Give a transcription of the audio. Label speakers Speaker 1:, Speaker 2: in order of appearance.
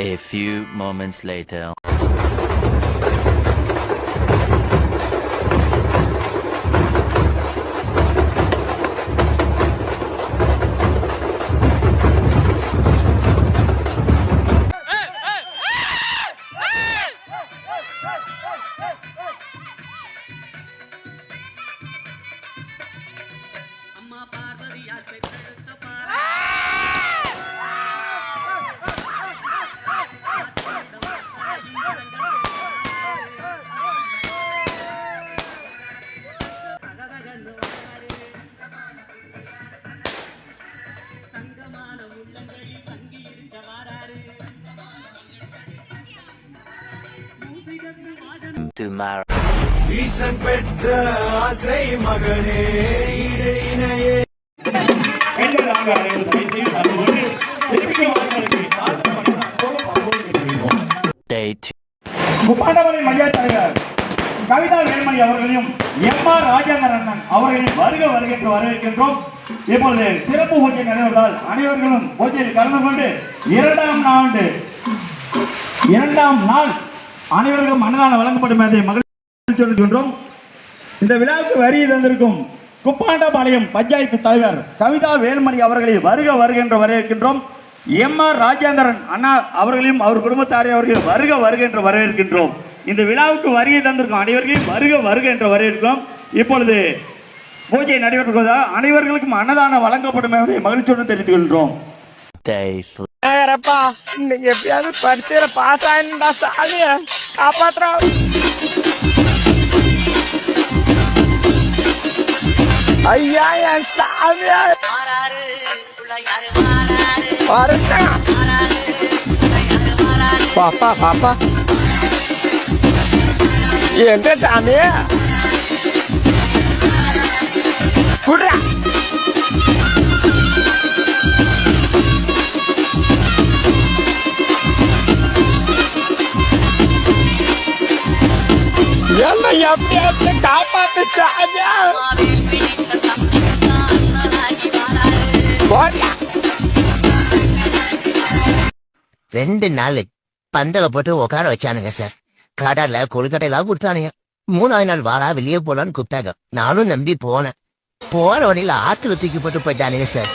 Speaker 1: A few moments later.
Speaker 2: அம்மா பார்வதியால் பெற்றெடுத்த பாரா
Speaker 1: Two.
Speaker 3: முப்பாண்டவரை மைய தலைவர் கவிதா வேல்மணி அவர்களையும் எம் ஆர் ராஜேந்திரன் அண்ணன் அவர்களையும் வருக வருக என்று வரவேற்கின்றோம். இப்பொழுது சிறப்பு பூஜை நடைபெறுவதால் அனைவர்களும் பூஜையில் கலந்து கொண்டு இரண்டாம் ஆண்டு இரண்டாம் நாள் அனைவருக்கும் அன்னதானம் வழங்கப்படும் என்பதை மகிழ்ச்சி சொல்கின்றோம். இந்த விழாவுக்கு வரி தந்திருக்கும் குப்பாண்டபாளையம் பஞ்சாயத்து தலைவர் கவிதா வேல்மணி அவர்களை வருக வருக என்று வரவேற்கின்றோம். எம் ஆர் ராஜேந்திரன் அண்ணா அவர்களையும் அவர் குடும்பத்தாரை அவர்களையும் வருக வருக என்று வரவேற்கின்றோம். இந்த விழாவுக்கு வருகை தந்திருக்கும் அனைவர்களையும் வருக வருக என்று வரவேற்கிறோம். இப்பொழுது பூஜை நடைபெற்றுவதால் அனைவர்களுக்கும் அன்னதானம் வழங்கப்படும் என்பதை மகிழ்ச்சியுடன் தெரிவித்துக் கொள்கிறோம்
Speaker 1: Day three.
Speaker 4: ஏறப்பா இன்னைக்கு எப்படியாவது பரீட்சையில பாஸ் ஆயிருந்தா சாமிய காப்பாத்துறோம் ஐயா என் சாமியா பாப்பா பாப்பா. எந்த சாமியா என்ன எப்படியாச்சும் காப்பாத்து
Speaker 5: ரெண்டு நாள் பந்தல போட்டு உட்கார வச்சானுங்க சார். கடல கொழுக்கட்டையெல்லாம் கொடுத்தானுங்க. மூணாவது நாள் வாடா வெளியே போலான்னு கூப்பிட்டாங்க. நானும் நம்பி போனேன். போற வழியில ஆத்துல தூக்கி போட்டு போயிட்டானுங்க சார்.